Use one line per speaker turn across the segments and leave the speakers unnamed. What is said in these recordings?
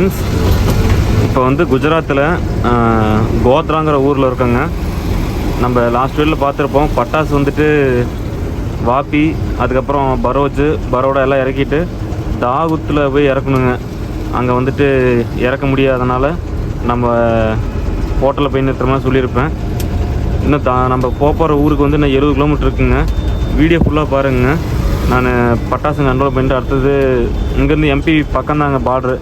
Friends இப்போ வந்து குஜராத்தில் கோத்ராங்கிற ஊரில் இருக்கோங்க. நம்ம லாஸ்ட் வீடியோவில் பார்த்துருப்போம் பட்டாசு வந்துட்டு வாப்பி அதுக்கப்புறம் பரோஜ் பரோடா எல்லாம் இறக்கிட்டு தாகுத்தில் போய் இறக்கணுங்க. அங்கே வந்துட்டு இறக்க முடியாதனால நம்ம ஹோட்டலில் போய் நிறுத்துற மாதிரி சொல்லியிருப்பேன். இன்னும் தா நம்ம போக போகிற ஊருக்கு வந்து இன்னும் எழுபது கிலோமீட்டர் இருக்குங்க. வீடியோ ஃபுல்லாக பாருங்க. நான் பட்டாசு கண்ட்ரோல் பண்ணிட்டு அடுத்தது இங்கேருந்து எம்பி பக்கம் தாங்க பார்ட்ரு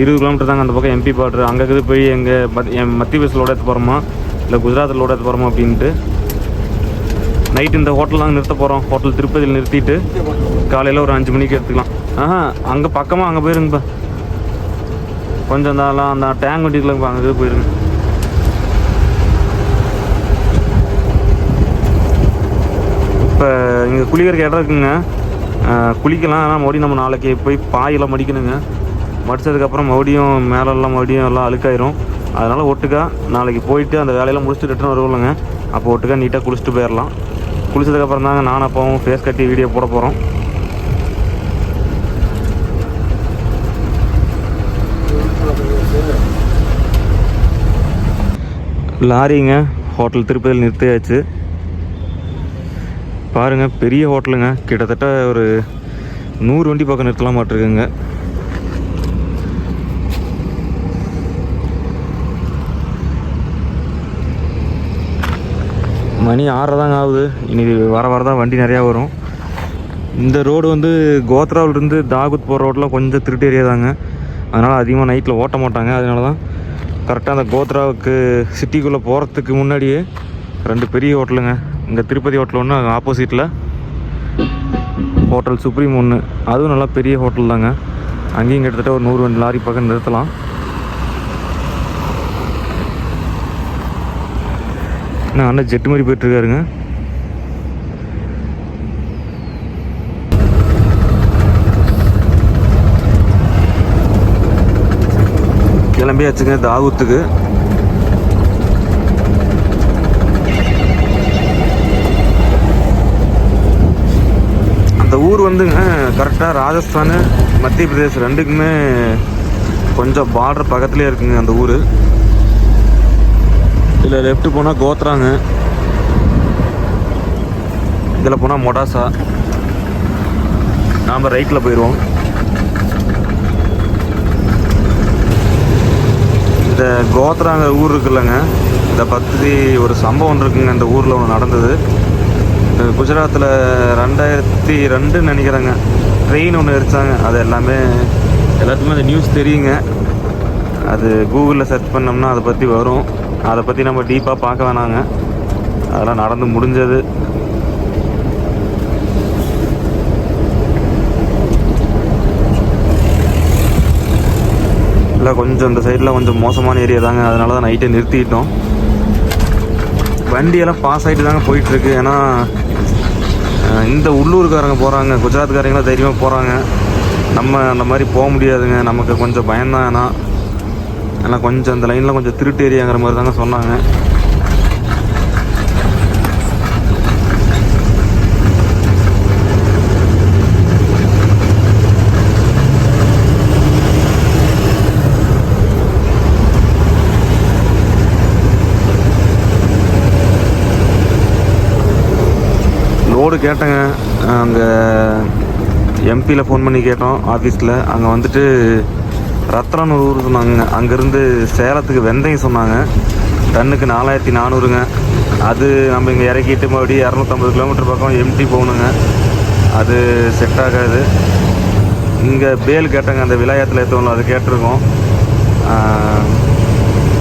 இருபது கிலோமீட்டர் தாங்க அந்த பக்கம் எம்பி பார்ட்ரு அங்கே இருக்குது போய் எங்கள் மத் என் மத்திய பஸ்ஸில் எடுத்து போகிறோமா இல்லை குஜராத்தில் எடுத்து போகிறோமா அப்படின்ட்டு. நைட் இந்த ஹோட்டல் தாங்க நிறுத்த போகிறோம் ஹோட்டல் திருப்பதியில் நிறுத்திட்டு காலையில் ஒரு அஞ்சு மணிக்கு எடுத்துக்கலாம். ஆஹா அங்கே பக்கமாக அங்கே போயிருங்கப்பா கொஞ்சம் அந்த அந்த டேங்க் வண்டிக்குள்ளப்பா அங்கே போயிருங்க. இப்போ இங்கே குளிக்கிறக்கு இடம் இருக்குங்க. குளிக்கலாம். ஆனால் மறுபடியும் நம்ம நாளைக்கு போய் பாயெல்லாம் மடிக்கணுங்க. மடித்ததுக்கப்புறம் மறுபடியும் மேலெல்லாம் மறுபடியும் எல்லாம் அழுக்காயிரும். அதனால் ஒட்டுக்கா நாளைக்கு போயிட்டு அந்த வேலையெல்லாம் முடிச்சுட்டு ரிட்டர்ன் வருவோம்லங்க. அப்போ ஒட்டுக்கா நீட்டாக குளிச்சுட்டு போயிடலாம் குளிச்சதுக்கப்புறம் தாங்க நானும் அப்பாவும் ஃபேஸ் கட்டி வீடியோ போட போகிறோம் லாரிங்க ஹோட்டல் திருப்பதியில் நிறுத்தியாச்சு. பாருங்க பெரிய ஹோட்டலுங்க. கிட்டத்தட்ட ஒரு நூறு வண்டி பக்கம் நிறுத்தலாம் மாட்டிருக்குங்க மணி ஆறரை தாங்க ஆகுது. இனி வர வர தான் வண்டி நிறையா வரும். இந்த ரோடு வந்து கோத்ராவிலிருந்து தாகுத் போகிற ரோட்டில் கொஞ்சம் திருட்டு ஏரியா தாங்க. அதனால் அதிகமாக நைட்டில் ஓட்ட மாட்டாங்க. அதனால தான் கரெக்டாக அந்த கோத்ராவுக்கு சிட்டிக்குள்ளே போகிறதுக்கு முன்னாடியே ரெண்டு பெரிய ஹோட்டலுங்க. இங்கே திருப்பதி ஹோட்டல் ஒன்று ஆப்போசிட்டில் ஹோட்டல் சுப்ரீம் ஒன்று அதுவும் நல்லா பெரிய ஹோட்டல் தாங்க. அங்கேயும் கிட்டத்தட்ட ஒரு நூறு ரெண்டு லாரி பக்கம் நிறுத்தலாம். நான் அண்ணா ஜெட்டு மாதிரி போயிட்டுருக்காருங்க. கிளம்பியாச்சுங்க தாகூத்துக்கு அந்த ஊர் வந்துங்க கரெக்டாக ராஜஸ்தான் மத்திய பிரதேஷ் ரெண்டுக்குமே கொஞ்சம் பார்டர் பக்கத்துலேயே இருக்குங்க அந்த ஊர். இதில் லெஃப்ட் போனால் கோத்ராங்க. இதில் போனால் மொடாசா. நாம் ரைட்டில் போயிடுவோம் இந்த கோத்ராங்க ஊர் இருக்குல்லங்க. இதை பற்றி ஒரு சம்பவம் இருக்குங்க. இந்த ஊரில் ஒன்று நடந்தது. குஜராத்தில் ரெண்டாயிரத்தி ரெண்டுன்னு நினைக்கிறேங்க. ட்ரெயின் ஒன்று எரிச்சாங்க அது எல்லாமே எல்லாத்துக்குமே அந்த நியூஸ் தெரியுங்க. அது கூகுளில் சர்ச் பண்ணோம்னா அதை பற்றி வரும். அதை பற்றி நம்ம டீப்பாக பார்க்க வேணாங்க. அதெல்லாம் நடந்து முடிஞ்சது. இல்லை கொஞ்சம் இந்த சைடில் கொஞ்சம் மோசமான ஏரியா தாங்க. அதனால தான் நைட்டே நிறுத்திட்டோம். வண்டியெல்லாம் பாஸ் ஆகிட்டு தாங்க போயிட்டுருக்கு. ஏன்னா இந்த உள்ளூர்காரங்க போகிறாங்க குஜராத்காரங்களாம் தைரியமாக போகிறாங்க நம்ம அந்த மாதிரி போக முடியாதுங்க. நமக்கு கொஞ்சம் பயம்தான். ஏன்னா ஏன்னா கொஞ்சம் அந்த லைனில் கொஞ்சம் திருட்டு ஏரியாங்கிற மாதிரி தாங்க சொன்னாங்க. லோடு கேட்டேங்க. அங்கே எம்பியில் ஃபோன் பண்ணி கேட்டோம் ஆஃபீஸில் அங்கே வந்துட்டு ரத்னான்னு சொன்னாங்க. அங்கேருந்து சேலத்துக்கு வெந்தயம் சொன்னாங்க. டன்னுக்கு நாலாயிரத்தி நானூறுங்க. அது நம்ம இங்கே இறக்கிட்டு மறுபடியும் இரநூத்தம்பது கிலோமீட்டர் பக்கம் எம்டி போகணுங்க. அது செட் ஆகாது. இங்கே பேல் கேட்டாங்க. அந்த விளையாட்டில் ஏற்றவங்கள அது கேட்டிருக்கோம்.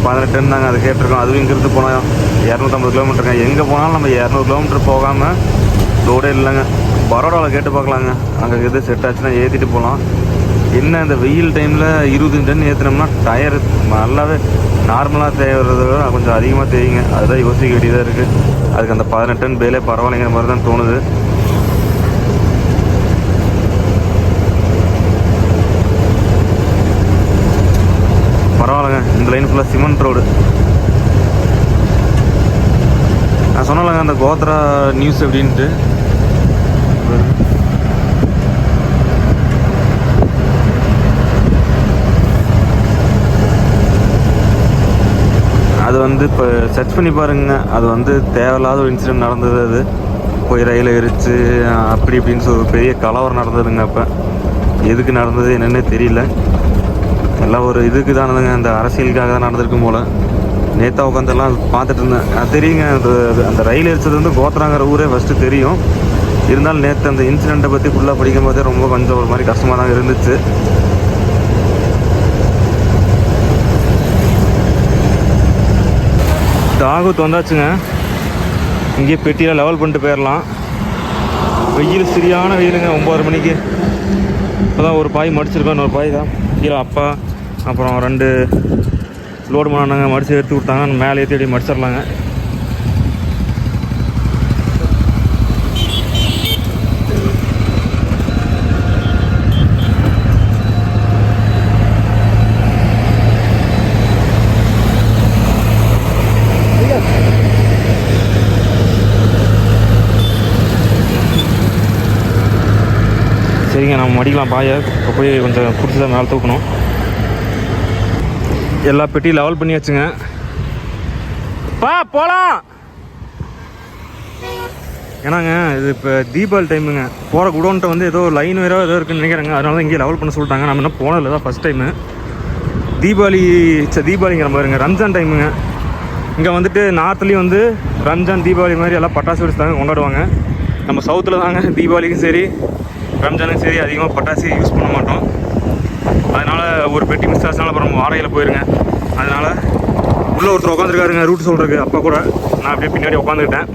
பதினெட்டு டன் நாங்கள் அதை கேட்டிருக்கோம். அதுவும் இங்கேருந்து போனால் இரநூத்தம்பது கிலோமீட்டருங்க எங்கே போனாலும் நம்ம இரநூறு கிலோமீட்டர் போகாமல் ரோடே இல்லைங்க. பரோடாவில் கேட்டு பார்க்கலாங்க. அங்கே எது செட் ஆச்சுன்னா ஏற்றிட்டு போகலாம் என்ன இந்த வெயில் டைமில் இருபது டன் ஏற்றினோம்னா டயர் நல்லாவே நார்மலாக தேவைறத விட கொஞ்சம் அதிகமாக தெரியுங்க அதுதான் யோசிக்க வேண்டியதாக இருக்குது அதுக்கு அந்த பதினெட்டு டன் பேலே பரவாயில்லைங்கிற மாதிரி தான் தோணுது. பரவாயில்லைங்க. இந்த லைன் ஃபுல்லாக சிமெண்ட் ரோடு நான் சொன்னலங்க அந்த கோத்ரா நியூஸ் அப்படின்ட்டு. வந்து இப்போ சர்ச் பண்ணி பாருங்க. அது வந்து தேவையில்லாத ஒரு இன்சிடென்ட் நடந்தது அது. போய் ரயில் எரிச்சு அப்படி இப்படின்னு சொல்லி ஒரு பெரிய கலவரம் நடந்ததுங்க அப்போ. எதுக்கு நடந்தது என்னன்னே தெரியல. எல்லாம் ஒரு இதுக்கு தானதுங்க அந்த அரசியலுக்காக தான் நடந்திருக்கும் போல். நேத்தா உட்காந்தெல்லாம் பார்த்துட்டு இருந்தேன். அது தெரியுங்க. அந்த அந்த ரயில் எரிச்சது வந்து கோத்ராங்கிற ஊரே ஃபஸ்ட்டு தெரியும். இருந்தாலும் நேற்று அந்த இன்சிடெண்ட்டை பற்றி ஃபுல்லாக படிக்கும் போதே ரொம்ப கொஞ்சம் ஒரு மாதிரி கஷ்டமாக தான் இருந்துச்சு. தாகூத் வந்தாச்சுங்க. இங்கேயே பெட்டியில் லெவல் பண்ணிட்டு போயிடலாம் வெயில் சரியான வெயிலுங்க ஒம்பது மணிக்கு. இப்போ தான் ஒரு பாய் மடிச்சிருக்கோம் இன்னொரு பாய் தான். கீழே அப்பா அப்புறம் ரெண்டு லோடு பண்ணாங்க மடித்து எடுத்து கொடுத்தாங்க மேலே ஏற்றி அப்படியே மடிச்சிடலாங்க சரிங்க நம்ம மடிக்கலாம் பாயை. இப்போ போய் கொஞ்சம் பிடிச்சி தான் மேலே தூக்கணும். எல்லா பெட்டியும் லெவல் பண்ணி வச்சுங்க. பா போகலாம் ஏன்னாங்க இது இப்போ தீபாவளி டைமுங்க போகிற குடோன்ட்ட வந்து ஏதோ லைன் வேறோ ஏதோ இருக்குன்னு நினைக்கிறாங்க. அதனால தான் இங்கே லெவல் பண்ண சொல்லிட்டாங்க. நம்ம இன்னும் போனதில்லை தான் ஃபஸ்ட் டைமு தீபாவளி சே தீபாவளிங்கிற மாதிரிங்க ரம்ஜான் டைமுங்க இங்கே வந்துட்டு நார்த்லேயும் வந்து ரம்ஜான் தீபாவளி மாதிரி எல்லாம் பட்டாசு வெடிச்சு தாங்க கொண்டாடுவாங்க. நம்ம சவுத்தில் தாங்க தீபாவளிக்கும் சரி. ரம்ஜானுக்கு சரி அதிகமாக பட்டாசு யூஸ் பண்ண மாட்டோம். அதனால் ஒரு பெட்டி மிஸ் ஆச்சுனால அப்புறம் வாடகையில் போயிருங்க. அதனால் உள்ளே ஒருத்தர் உட்காந்துருக்காருங்க ரூட் சொல்கிறதுக்கு அப்போ கூட. நான் அப்படியே பின்னாடி உட்காந்துக்கிட்டேன்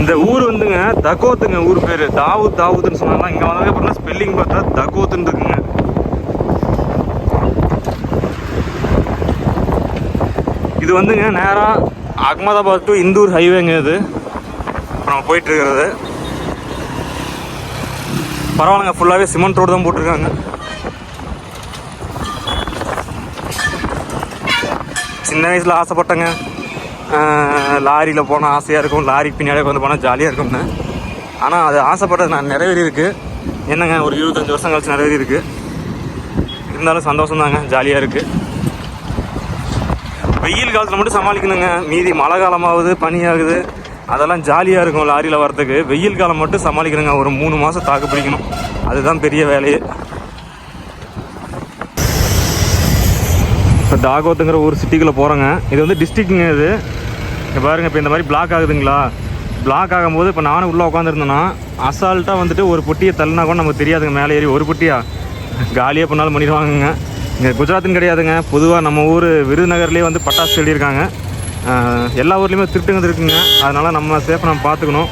இந்த ஊர் வந்துங்க தகோத்துங்க ஊர் பேர். தாவூத் தாவூத்துன்னு சொன்னாங்க இங்கே வந்ததுக்கு அப்புறம் ஸ்பெல்லிங் பார்த்தா தகோத்துன்னு இருக்குங்க. வந்துங்க நேராக அகமதாபாத் டு இந்தூர் ஹைவேங்க இது. இப்போ நம்ம போயிட்டு இருக்கிறது பரவாயில்லைங்க ஃபுல்லாகவே சிமெண்ட் ரோடு தான் போட்டிருக்காங்க. சின்ன வயசில் ஆசைப்பட்டேங்க. லாரியில் போனால் ஆசையாக இருக்கும் லாரி பின்னாடி வந்து போனால் ஜாலியாக இருக்கும்னு. ஆனால் அது ஆசைப்பட்டது நான் நிறைவேறி இருக்குது என்னங்க ஒரு இருபத்தஞ்சி வருஷம் கழிச்சு நிறைவேறி இருக்குது இருந்தாலும் சந்தோஷம் தாங்க ஜாலியாக இருக்குது வெயில் காலத்தில் மட்டும் சமாளிக்கணுங்க. மீதி மழை காலமாகுது பனியாகுது. அதெல்லாம் ஜாலியாக இருக்கும் லாரியில் வரதுக்கு வெயில் காலம் மட்டும் சமாளிக்கணுங்க. ஒரு மூணு மாதம் தாக்கு பிடிக்கணும். அதுதான் பெரிய வேலையே இப்போ தாகோத்துங்கிற ஒரு சிட்டிக்குள்ளே போகிறோங்க இது வந்து டிஸ்ட்ரிக்ட்டுங்க இது. இங்க பாருங்கள் இப்போ இந்த மாதிரி பிளாக் ஆகுதுங்களா? பிளாக் ஆகும்போது இப்போ நானும் உள்ளே உட்காந்துருந்தேன்னா அசால்ட்டாக வந்துட்டு ஒரு பொட்டியை தள்ளினா கூட நமக்கு தெரியாதுங்க. மேலே ஏறி ஒரு பொட்டியா? காலியாக பண்ணாலும் பண்ணிடுவாங்கங்க. இங்கே குஜராத்துன்னு கிடையாதுங்க. பொதுவாக நம்ம ஊர் விருதுநகர்லேயே வந்து பட்டாசு சொல்லியிருக்காங்க. எல்லா ஊர்லேயுமே திருட்டுங்க இருக்குங்க. அதனால் நம்ம சேஃபாக நம்ம பார்த்துக்கணும்.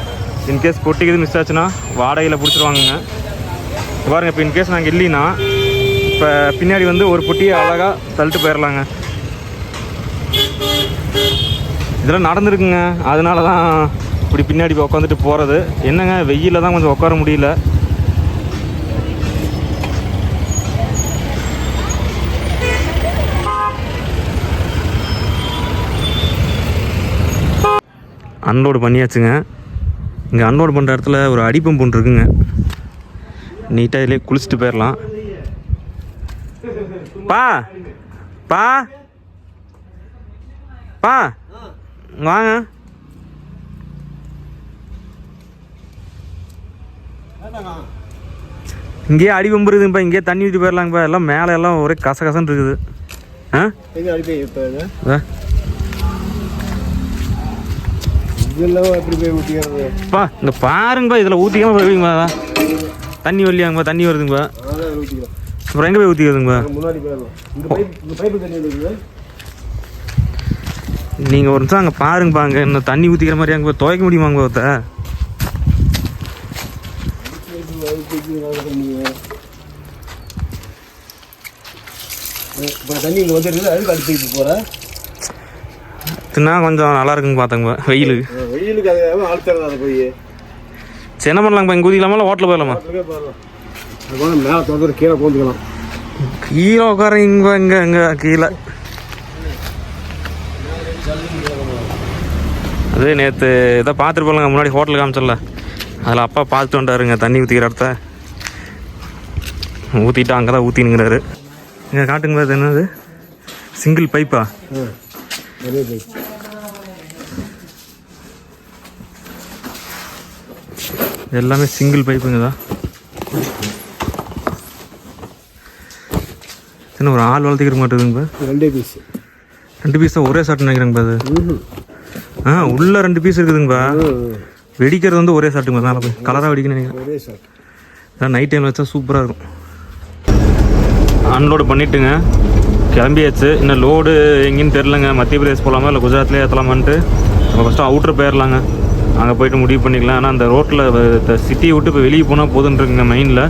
இன்கேஸ் பொட்டிக்கு மிஸ் ஆச்சுன்னா வாடகையில் பிடிச்சிருவாங்கங்க. பாருங்கள் இப்போ இன்கேஸ் நாங்கள் இல்லைன்னா இப்போ பின்னாடி வந்து ஒரு பொட்டியை அழகாக தள்ளிட்டு போயிடலாங்க இதெல்லாம் நடந்திருக்குங்க. அதனால தான் இப்படி பின்னாடி உட்காந்துட்டு போகிறது என்னங்க வெயிலில் தான் கொஞ்சம் உட்கார முடியல. அன்லோடு பண்ணியாச்சுங்க. இங்கே அன்லோடு பண்ணுற இடத்துல ஒரு அடிப்பம்பு ஒன்று இருக்குங்க. நீட்டாக இதிலே குளிச்சுட்டு போயிடலாம் பா! பா! பா! வாங்க. இங்கேயே அடி பம்பு இருக்குதுப்பா இங்கேயே தண்ணி ஊற்றி போயிடலாங்கப்பா எல்லாம் மேலே எல்லாம் ஒரே கச கசன்னு இருக்குது ஆ?
இதெல்லாம் எப்படி போய் ஊட்டிக்கிறது
பா இங்கே பாருங்கப்பா இதில் ஊற்றிக்காம போவீங்கப்பா தண்ணி வரலையாங்கப்பா தண்ணி வருதுங்கப்பா. அப்புறம் எங்கே போய் ஊற்றிக்கிறதுங்கப்பா
முன்னாடி போயிடலாம். இந்த இந்த
நீங்கள் ஒரு நிமிஷம் அங்கே பாருங்கப்பா அங்கே இன்னும் தண்ணி ஊற்றிக்கிற மாதிரி அங்கே துவைக்க முடியுமாங்க ஒருத்த?
தண்ணி இங்கே வந்துருக்குது அதுக்கு அடுத்து போகிறேன்
தின்னா கொஞ்சம் நல்லா இருக்குங்க பார்த்தாங்கப்பா வெயிலுக்கு
வெயிலுக்கு அது அழுத்தறது அதை போய்?
சரி என்ன பண்ணலாங்கப்பா இங்கே ஊற்றிக்கலாமா ஹோட்டலில் போயிடலாமா?
மேலே தொடர்ந்து கீழே போந்துக்கலாம்
கீழே உட்கார இங்கே இங்கே இங்கே கீழே. அது நேற்று இதை பார்த்துட்டு போகலாங்க முன்னாடி ஹோட்டல் காமிச்சல அதில் அப்பா பார்த்துட்டு வந்துட்டாருங்க தண்ணி ஊற்றிக்கிற இடத்த. ஊற்றிட்டு அங்கே தான் ஊற்றினுங்கிறாரு இங்கே காட்டுங்க என்னது? சிங்கிள் பைப்பா
நிறைய பைப்
எல்லாமே சிங்கிள் பைப்புங்க தான். சின்ன ஒரு ஆள் வளர்த்திக்கிற மாட்டேங்குதுங்க
ரெண்டே பீஸ்
ரெண்டு பீஸ் தான் ஒரே ஷாட் நினைக்கிறேங்க அது ஆ உள்ள ரெண்டு பீஸ் இருக்குதுங்கப்பா வெடிக்கிறது வந்து ஒரே ஷாட்டுங்க மேலே போய் கலராக வெடிக்கணும் நினைக்கிறேன்.
ஒரே
அதான் நைட் டைமில் வச்சா சூப்பராக இருக்கும். அன்லோடு பண்ணிட்டுங்க. கிளம்பியாச்சு. இன்னும் லோடு எங்கேன்னு தெரிலங்க மத்திய பிரதேஷ் போகலாமா இல்லை குஜராத்லேயே ஏற்றலாமான்ட்டு நம்ம ஃபஸ்ட்டு அவுட்ரு போயிடலாங்க அங்கே போயிட்டு முடிவு பண்ணிக்கலாம். ஆனால் அந்த ரோட்டில் சிட்டியை விட்டு இப்போ வெளியே போனால் போதுன்றிருக்குங்க மெயினில்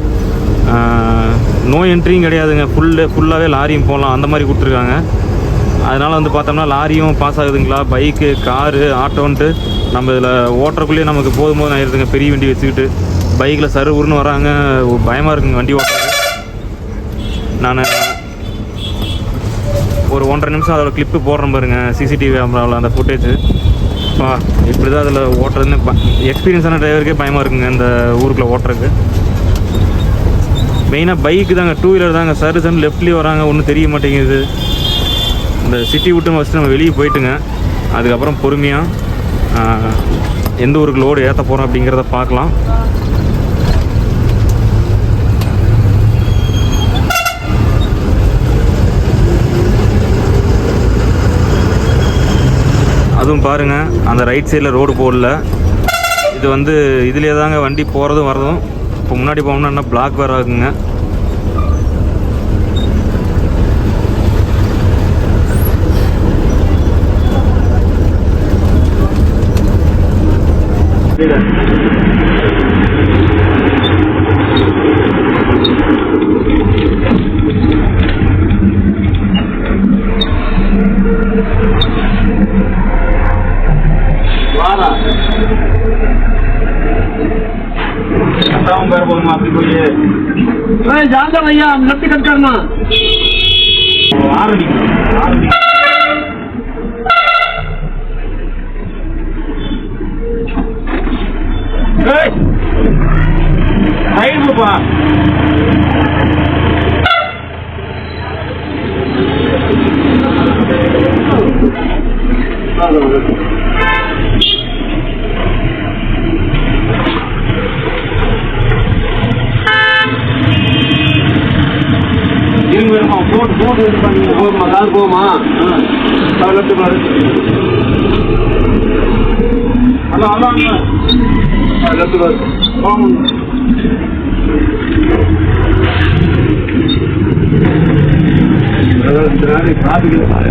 நோ என்ட்ரியும் கிடையாதுங்க. ஃபுல்லு ஃபுல்லாகவே லாரியும் போகலாம். அந்த மாதிரி கொடுத்துருக்காங்க. அதனால் வந்து பார்த்தோம்னா லாரியும் பாஸ் ஆகுதுங்களா? பைக்கு காரு ஆட்டோன்ட்டு. நம்ம இதில் ஓட்டுறக்குள்ளேயே நமக்கு போதும் போதும் ஆயிடுதுங்க பெரிய வண்டி வச்சுக்கிட்டு. பைக்கில் சருவுருன்னு வராங்க. பயமாக இருக்குங்க வண்டி ஓட்டுறது நான் ஒரு ஒன்றரை நிமிஷம் அதோட கிளிப்பு போடுறேன் பாருங்க. சிசிடிவி கேமராவில் அந்த ஃபுட்டேஜ் பா இப்படி தான் அதில் ஓட்டுறதுன்னு எக்ஸ்பீரியன்ஸான டிரைவருக்கே பயமாக இருக்குங்க இந்த ஊருக்குள்ளே ஓட்டுறதுக்கு. மெயினாக பைக்கு தாங்க டூ வீலர் தாங்க சரு சன் லெஃப்ட்லேயும் வராங்க ஒன்றும் தெரிய மாட்டேங்குது. இந்த சிட்டி விட்டு ஃபஸ்ட்டு நம்ம வெளியே போயிட்டுங்க. அதுக்கப்புறம் பொறுமையாக எந்த ஊருக்கு லோடு ஏற்ற போகிறோம் அப்படிங்கிறத பார்க்கலாம். அதுவும் பாருங்க அந்த ரைட் சைடில் ரோடு போடல. இது வந்து இதுலேயே தாங்க வண்டி போகிறதும் வரதும் இப்போ முன்னாடி போகணும்னா என்ன பிளாக் வேறு ஆகுங்க
జాగ్రత్త
అయ్యా నొప్పి
కట్టాను ఆరు ఆరు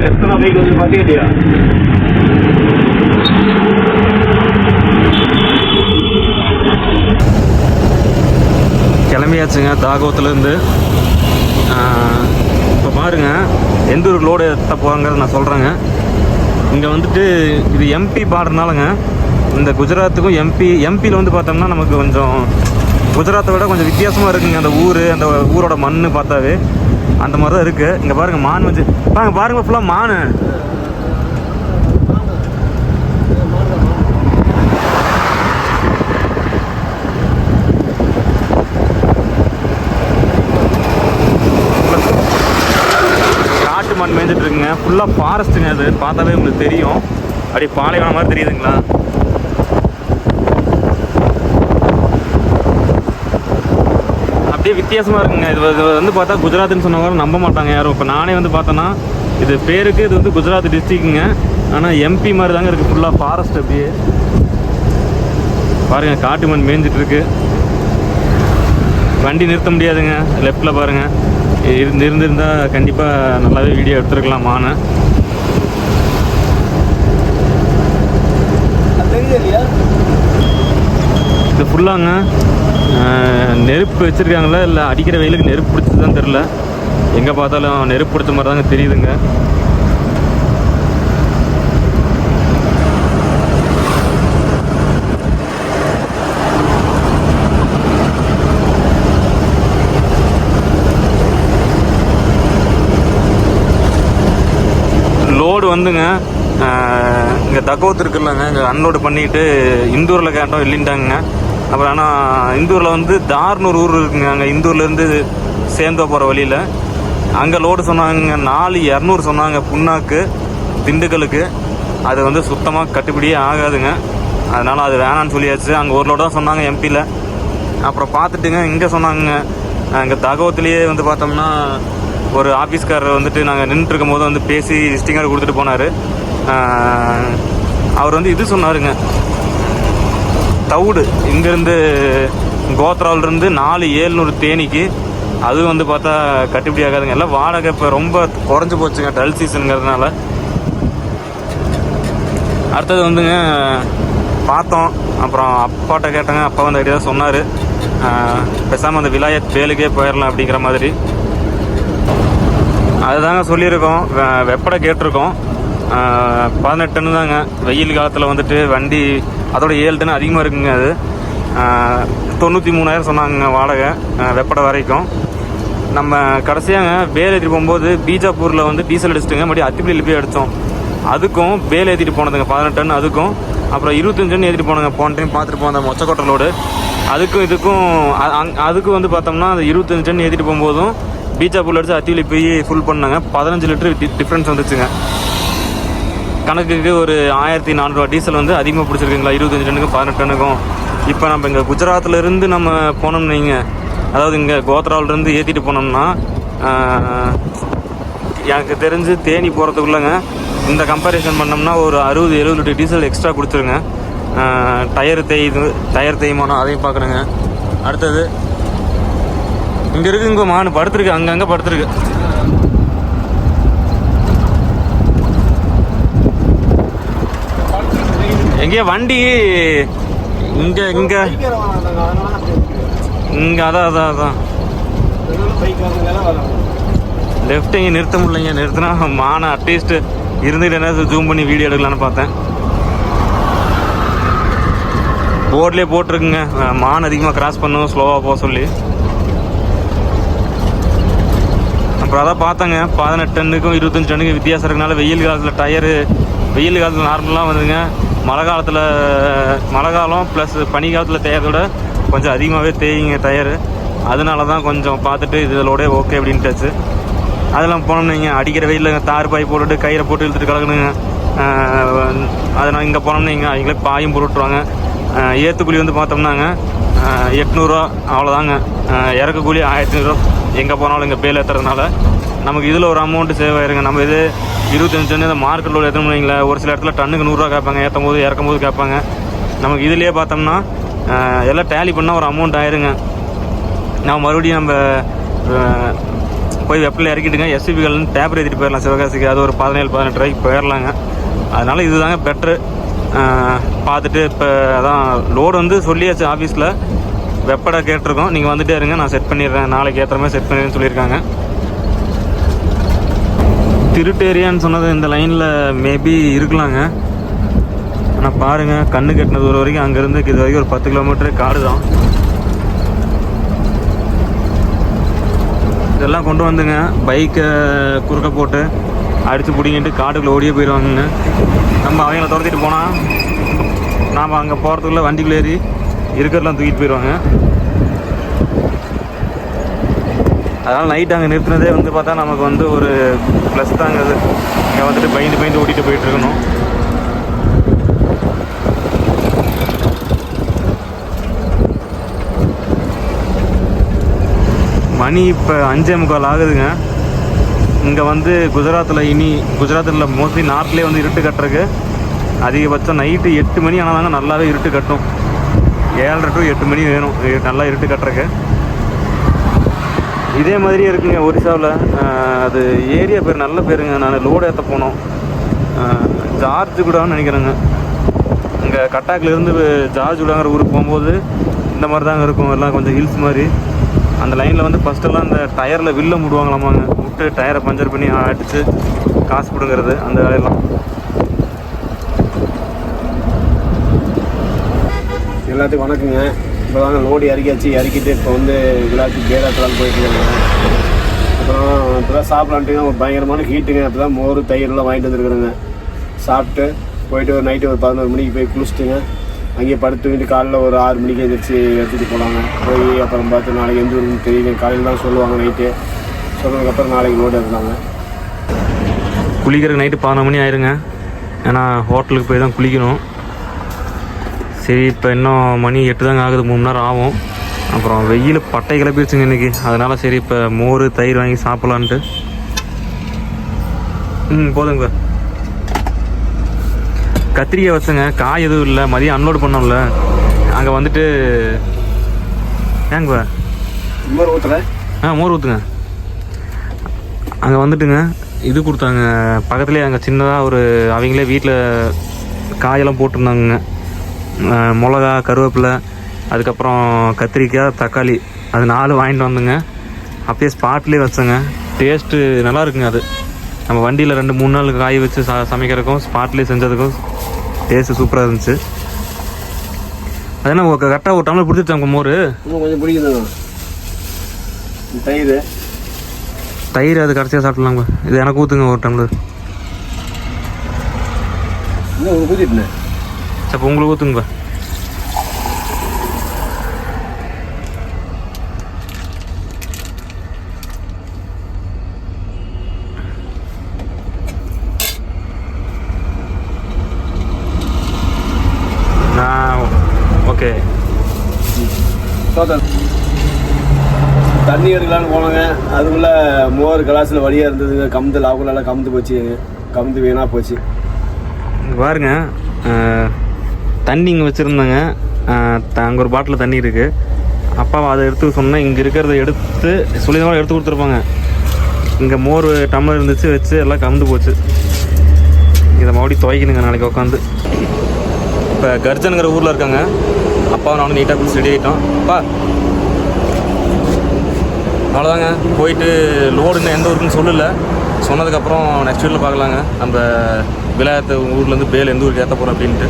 எத்தனை பைக் வந்து பார்த்துக்கிட்டியா கிளம்பியாச்சுங்க தாகோத்துலேருந்து. இப்போ பாருங்க எந்த ஒரு லோடு எத்த போகிறாங்கிறத நான் சொல்கிறேங்க இங்கே வந்துட்டு இது எம்பி பாடுறதுனாலங்க இந்த குஜராத்துக்கும் எம்பி எம்பியில் வந்து பார்த்தோம்னா நமக்கு கொஞ்சம் குஜராத்தை விட கொஞ்சம் வித்தியாசமாக இருக்குங்க அந்த ஊர் அந்த ஊரோட மண் பார்த்தாவே. அந்த மாதிரி தான் இருக்குது இங்கே பாருங்கள் மான் வச்சு பாருங்க பாருங்கள் ஃபுல்லாக மான். காட்டு மண் மேய்ஞ்சிட்டு இருக்குங்க. ஃபுல்லாக ஃபாரஸ்ட்டுங்க அது. பார்த்தாலே உங்களுக்கு தெரியும். அப்படியே பாலைவனம் மாதிரி தெரியுதுங்களா? அப்படியே வித்தியாசமாக இருக்குங்க. இது வந்து- இது வந்து பார்த்தா குஜராத்னு சொன்னவங்க நம்ப மாட்டாங்க யாரும். இப்போ நானே வந்து பார்த்தோன்னா இது பேருக்கு இது வந்து குஜராத் டிஸ்ட்ரிக்ட்டுங்க ஆனால் எம்பி மாதிரி தாங்க இருக்குது ஃபுல்லாக ஃபாரஸ்ட் அப்படியே. பாருங்க காட்டு மண் மேய்ஞ்சிட்டு இருக்கு வண்டி நிறுத்த முடியாதுங்க. லெஃப்டில் பாருங்க. இருந்து இருந்திருந்தா கண்டிப்பாக நல்லாவே வீடியோ எடுத்துருக்கலாம் மானை. இது ஃபுல்லாங்க நெருப்பு வச்சுருக்காங்களா? இல்லை அடிக்கிற வெயிலுக்கு நெருப்பு பிடிச்சது தான் தெரில எங்கே பார்த்தாலும் நெருப்பு பிடிச்ச மாதிரி தாங்க தெரியுதுங்க. லோடு வந்துங்க. இங்கே தகவத்து இருக்குல்லங்க. இங்கே அன்லோடு பண்ணிட்டு இந்தூரில் கேட்டோம் இல்லைன்ட்டாங்க அப்புறம் ஆனால் இந்தூரில் வந்து தார்னூர் ஊர் இருக்குங்க. அங்கே இந்தூர்லேருந்து சேர்ந்து போகிற வழியில். அங்கே லோடு சொன்னாங்க நாலு இரநூறு சொன்னாங்க புண்ணாக்கு திண்டுக்கலுக்கு அது வந்து சுத்தமாக கட்டுப்படியே ஆகாதுங்க. அதனால் அது வேணான்னு சொல்லியாச்சு. அங்கே ஒரு லோடு தான் சொன்னாங்க எம்பியில் அப்புறம் பார்த்துட்டுங்க இங்கே சொன்னாங்க அங்கே தகவத்துலேயே வந்து பார்த்தோம்னா ஒரு ஆஃபீஸ்காரர் வந்துட்டு நாங்கள் நின்றுருக்கும் போது வந்து பேசி ஸ்டிங்கர் கொடுத்துட்டு போனார். அவர் வந்து இது சொன்னாருங்க. தவுடு. இங்கேருந்து கோத்ராவிலேருந்து நாலு ஏழ்நூறு தேனிக்கு. அது வந்து பார்த்தா கட்டுப்படி ஆகாதுங்க. எல்லாம் வாடகை இப்போ ரொம்ப குறைஞ்சி போச்சுங்க டல் சீசனுங்கிறதுனால. அடுத்தது வந்துங்க பார்த்தோம். அப்புறம் அப்பாட்ட கேட்டேங்க அப்பா வந்து ஐடியா சொன்னார். பேசாமல் அந்த விலாயத் வேலுக்கே போயிடலாம் அப்படிங்கிற மாதிரி. அதுதாங்க சொல்லியிருக்கோம். வெ- வெப்படை கேட்டிருக்கோம். பதினெட்டு டன் தாங்க வெயில் காலத்தில் வந்துட்டு வண்டி அதோட ஏழு டன் அதிகமாக இருக்குங்க அது. தொண்ணூற்றி மூணாயிரம் சொன்னாங்க வாடகை வெப்படை வரைக்கும். நம்ம கடைசியாங்க வேலை ஏற்றிட்டு போகும்போது பீஜாப்பூரில் வந்து டீசல் அடிச்சிட்டுங்க மறுபடியும் அத்திப்பள்ளியில் போய் அடித்தோம் அதுக்கும் வேலை ஏற்றிட்டு போனதுங்க பதினெட்டு டன் அதுக்கும். அப்புறம் இருபத்தஞ்சு டன் ஏற்றிட்டு போனோங்க போன டைம் பார்த்துட்டு போனோம் அந்த மொச்சக்கொட்டை லோடு. அதுக்கும் இதுக்கும் அதுக்கும் வந்து பார்த்தோம்னா அந்த இருபத்தஞ்சு டன் ஏற்றிட்டு போகும்போதும் பீஜாப்பூரில் அடிச்சு அத்திவலி போய் ஃபுல் பண்ணாங்க. பதினஞ்சு லிட்டர் டிஃப்ரென்ஸ் வந்துச்சுங்க. கணக்குக்கு ஒரு ஆயிரத்தி நானூறுவா டீசல் வந்து அதிகமாக பிடிச்சிருக்குங்களா? இருபத்தஞ்சு டன்னுக்கும் பதினெட்டு டன்னுக்கும். இப்போ நம்ம இங்கே குஜராத்தில் இருந்து நம்ம போனோம்னு வைங்க. அதாவது இங்கே கோத்ராவிலேருந்து ஏற்றிட்டு போனோம்னா எனக்கு தெரிஞ்சு தேனி போகிறதுக்குள்ளங்க இந்த கம்பேரிசன் பண்ணோம்னா ஒரு அறுபது எழுபது லிட்டர் டீசல் எக்ஸ்ட்ரா கொடுத்துருங்க டயர் தேயுது டயர் தேய்மானம் அதையும் பார்க்கணுங்க. அடுத்தது இங்கே இருக்குங்க மானு படுத்துருக்கு அங்கங்கே படுத்துருக்கு. எங்கேயோ வண்டி இங்கே இங்கே. இங்கே அதான் அதான் அதான். லெஃப்ட் இங்கே நிறுத்த முடியலைங்க. நிறுத்தினா மான அட்லீஸ்ட் இருந்துட்டு என்ன ஜூம் பண்ணி வீடியோ எடுக்கலான்னு பார்த்தேன். போர்ட்லேயே போட்டிருக்குங்க. மான் அதிகமாக கிராஸ் பண்ணும் ஸ்லோவாக போக சொல்லி. அப்புறம் அதான் பார்த்தேங்க. பதினெட்டு டன்னுக்கும் இருபத்தஞ்சு டன்னுக்கும் வித்தியாசம் இருக்கனால வெயில் காலத்தில் டயரு வெயில் காலத்தில் நார்மலாக வந்துங்க மழை காலத்தில் மழை காலம் ப்ளஸ் பனி காலத்தில் தேயறதோட கொஞ்சம் அதிகமாகவே தேயுங்க டயர் அதனால தான் கொஞ்சம் பார்த்துட்டு இதோட ஓகே அப்படின்ட்டுச்சு. அதெல்லாம் போனோம்னு நீங்கள் அடிக்கிற வெயிலில் தார் பாய் போட்டுட்டு கயிறை போட்டு இழுத்துட்டு கலக்கணுங்க அதனால் இங்கே போனோம்னு நீங்கள் அவங்களே பாயும் போட்டுருவாங்க ஏற்றுக்கூலி வந்து பார்த்தோம்னாங்க. எட்நூறுரூவா அவ்வளோதாங்க ஆஹ் கூலி ஆயிரத்தி ஐநூறுரூவா எங்கே போனாலும் இங்கே பேல் ஏற்றுறதுனால நமக்கு இதில் ஒரு அமௌண்ட் சேவ் ஆயிருங்க நம்ம இது இருபத்தஞ்சு டன் இந்த மார்க்கெட்டில் உள்ள எத்தனை முடியுங்களா ஒரு சில இடத்துல டன்னுக்கு நூறுரூவா கேட்பாங்க ஏற்றும் போது இறக்கும் போது கேட்பாங்க. நமக்கு இதுலேயே பார்த்தோம்னா எல்லாம் டேலி பண்ணால் ஒரு அமௌண்ட் ஆயிருங்க. நம்ம மறுபடியும் நம்ம போய் வெப்பில் இறக்கிட்டுங்க எஸ்சிபிகள்னு டேப் ஏற்றிட்டு போயிடலாம் சிவகாசிக்கு. அது ஒரு பதினேழு பதினெட்டு ரூபாய்க்கு போயிடலாங்க. அதனால் இதுதாங்க பெட்ரு பார்த்துட்டு இப்போ அதான் லோடு வந்து சொல்லியாச்சு ஆஃபீஸில் வெப்படை கேட்டிருக்கோம். நீங்கள் வந்துட்டே இருங்க. நான் செட் பண்ணிடுறேன். நாளைக்கு ஏற்ற மாதிரி செட் பண்ணிடுறேன்னு சொல்லியிருக்காங்க. திருட்டு ஏரியான்னு சொன்னது இந்த லைனில் மேபி இருக்கலாங்க. ஆனால் பாருங்கள் கண்ணு கட்டின தூரம் வரைக்கும் அங்கேருந்து இது வரைக்கும் ஒரு பத்து கிலோமீட்டர் காடு தான். இதெல்லாம் கொண்டு வந்துங்க. பைக்கை குறுக்க போட்டு அடித்து பிடிங்கிட்டு காட்டுக்குள்ளே ஓடியே போயிடுவாங்கங்க. நம்ம அவங்கள துரத்திட்டு போனால் நாம் அங்கே போகிறதுக்குள்ளே வண்டிக்குள்ளே ஏறி இருக்கிறதெல்லாம் தூக்கிட்டு போயிடுவாங்க. அதனால் நைட் அங்கே நிறுத்தினதே வந்து பார்த்தா நமக்கு வந்து ஒரு ப்ளஸ் தாங்க அது இங்கே வந்துட்டு பயந்து பயந்து ஓட்டிட்டு போயிட்டு இருக்கணும். மணி இப்போ அஞ்சே முக்கால் ஆகுதுங்க. இங்கே வந்து குஜராத்தில் இனி குஜராத்தில் மோஸ்ட்லி நார்த்லேயே வந்து இருட்டு கட்டுறதுக்கு அதிகபட்சம் நைட்டு எட்டு மணி ஆனால் தாங்க நல்லாவே இருட்டு கட்டும். ஏழரை டு எட்டு மணி வேணும். நல்லா இருட்டு கட்டுறக்கு இதே மாதிரியே இருக்குங்க ஒரிசாவில். அது ஏரியா பேர் நல்ல பேருங்க. நான் லோடு ஏற்ற போனோம். ஜார்ஜ் கூடான்னு நினைக்கிறேங்க. இங்கே கட்டாக்கிலேருந்து ஜார்ஜ் கூடாங்கிற ஊருக்கு போகும்போது இந்த மாதிரி தாங்க இருக்கும். எல்லாம் கொஞ்சம் ஹில்ஸ் மாதிரி அந்த லைனில் வந்து ஃபஸ்ட்டெல்லாம் இந்த டயரில் வில்ல முடுவாங்களாமாங்க. விட்டு டயரை பஞ்சர் பண்ணி அடித்து காசு கொடுங்கிறது அந்த வேலையெல்லாம்.
எல்லாத்துக்கும் வணக்கங்க. இப்போ தாங்க லோடு இறக்கியாச்சு இறக்கிட்டு இப்போ வந்து விழாக்கு பேராட்டலாம் போயிட்டு இருக்காங்க. அப்புறம் இப்போ தான் ஒரு பயங்கரமான ஹீட்டுங்க இப்போ தான் மோர் தயிர்லாம் வாங்கிட்டு வந்துருக்குறேங்க. சாப்பிட்டு போயிட்டு ஒரு நைட்டு ஒரு பதினோரு மணிக்கு போய் குளிச்சுட்டுங்க. அங்கேயே படுத்து தூங்கிட்டு காலைல ஒரு ஆறு மணிக்கு எந்திரிச்சு எடுத்துகிட்டு போனாங்க போய் அப்புறம் பார்த்து நாளைக்கு எந்த ஊருன்னு தெரியல. காலையில் தான் சொல்லுவாங்க நைட்டு சொன்னதுக்கப்புறம் நாளைக்கு லோடு இருந்தாங்க
குளிக்கிறதுக்கு நைட்டு பதினொரு மணி ஆயிருங்க. ஏன்னா ஹோட்டலுக்கு போய் தான் குளிக்கணும். சரி இப்போ இன்னும் மணி எட்டு தாங்க ஆகுது மூணு நேரம் ஆகும். அப்புறம் வெயில் பட்டை கிளப்பிடுச்சுங்க இன்னைக்கு. அதனால சரி இப்போ மோர் தயிர் வாங்கி சாப்பிட்லான்ட்டு. ம் போதுங்க கத்திரிக்காய் வச்சங்க காய் எதுவும் இல்லை. மதியம் அன்லோட் பண்ணோம்ல. அங்கே வந்துட்டு ஏங்க
இந்த மாதிரி ஊற்றுறேன்
ஆ மோர் ஊற்றுங்க அங்கே வந்துட்டுங்க இது கொடுத்தாங்க. பக்கத்துலேயே அங்கே சின்னதாக ஒரு அவங்களே வீட்டில் காயெல்லாம் போட்டிருந்தாங்க மிளகா கருவேப்பிலை அதுக்கப்புறம் கத்திரிக்காய் தக்காளி அது நாலு வாங்கிட்டு வந்துங்க. அப்படியே ஸ்பாட்லேயே வச்சேங்க. டேஸ்ட்டு நல்லா இருக்குங்க அது. நம்ம வண்டியில் ரெண்டு மூணு நாள் காய வச்சு ச சமைக்கிறதுக்கும் ஸ்பாட்லேயே செஞ்சதுக்கும் டேஸ்ட்டு சூப்பராக இருந்துச்சு. அது என்ன கரெக்டாக ஒரு டம்ளர் பிடிச்சிருச்சாங்க மோர்?
கொஞ்சம் பிடிக்குதுங்க தயிர்.
தயிர் அது கடைசியாக சாப்பிட்லாங்க. இது எனக்கு ஊற்றுங்க ஒரு டம்ளர்
இன்னும் ஒரு ஊற்றிட்டேன்
அப்போ உங்களுக்கு ஊற்றுங்க ஓகே
தண்ணி எடுக்கலான்னு போனாங்க. அதுக்குள்ள மோர் கிளாஸில் வழியாக இருந்ததுங்க. கமுந்து லாக்குலாம் கமுந்து போச்சு. கமுந்து வீணாக போச்சு.
பாருங்க தண்ணி இங்கே வச்சுருந்தாங்க. அங்கே ஒரு பாட்டில் தண்ணி இருக்குது அப்பாவை அதை எடுத்து சொன்னேன் இங்கே இருக்கிறத எடுத்து சொல்லி எடுத்து கொடுத்துருப்பாங்க. இங்கே மோர் டம்ளர் இருந்துச்சு வச்சு எல்லாம் கலந்து போச்சு. இதை மறுபடியும் துவைக்கணுங்க நாளைக்கு உட்காந்து இப்போ கர்ஜனுங்கிற ஊரில் இருக்காங்க. அப்பாவை நானும் நீட்டாக பிடிச்சி ரெடி ஆகிட்டோம் அப்பா. அவ்வளோதாங்க போயிட்டு லோடு எந்த ஊருக்குன்னு சொல்லல. சொன்னதுக்கப்புறம் நெக்ஸ்ட் வீட்டில் பார்க்கலாங்க. நம்ம விளையாட்டு ஊர்லேருந்து பேல் எந்த ஊருக்கு ஏற்ற போகிறோம் அப்படின்ட்டு.